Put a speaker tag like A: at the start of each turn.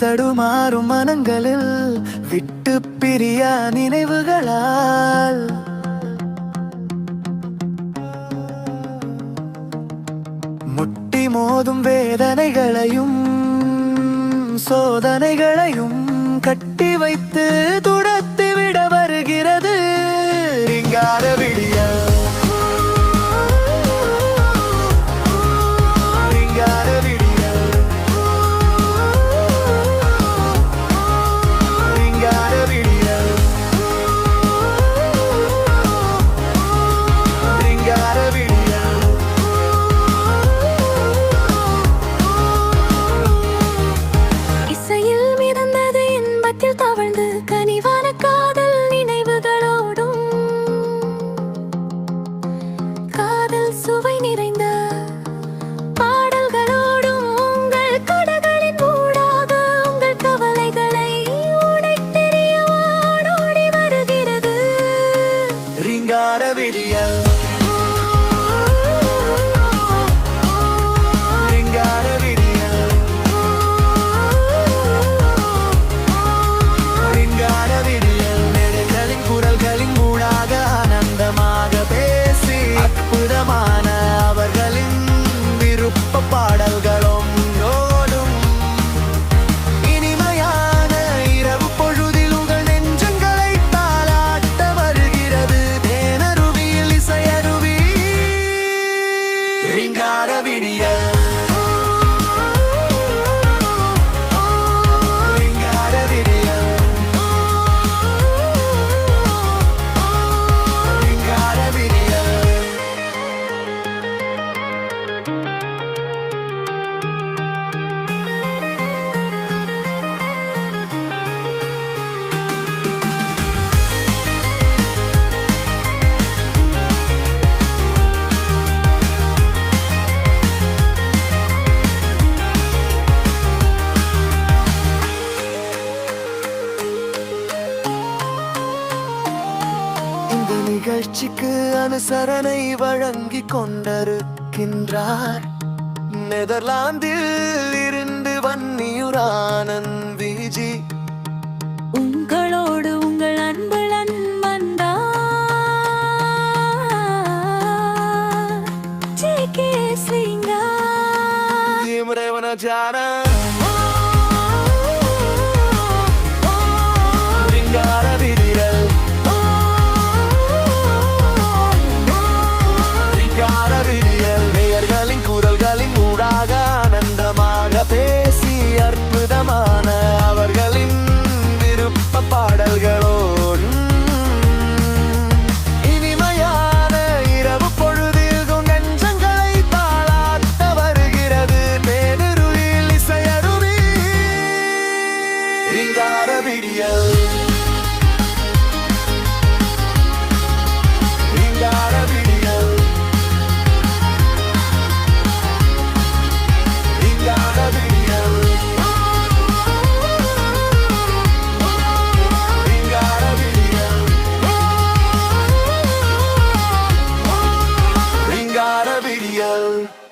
A: தடுமாறும் மனங்களில் விட்டு பிரியா நினைவுகளால். முட்டி மோதும் வேதனைகளையும் சோதனைகளையும் கட்டி வைத்து ரிங்கார விடியல் நிகழ்ச்சிக்கு அனுசரணை வழங்கிக் கொண்டிருக்கின்றார் நெதர்லாந்தில் இருந்து வன்னியூர் ஆனந்த் விஜி
B: உங்களோடு உங்கள் அன்பு நண்பன்தா ஜே.கே. ஸ்ரீங்கா.
A: இம்ரேவன ஜானா ரிங்கார நேயர்களின் குரல்களின் ஊடாக ஆனந்தமாக பேசி அற்புதமான அவர்களின் விருப்ப பாடல்களோ இனிமையான Radio.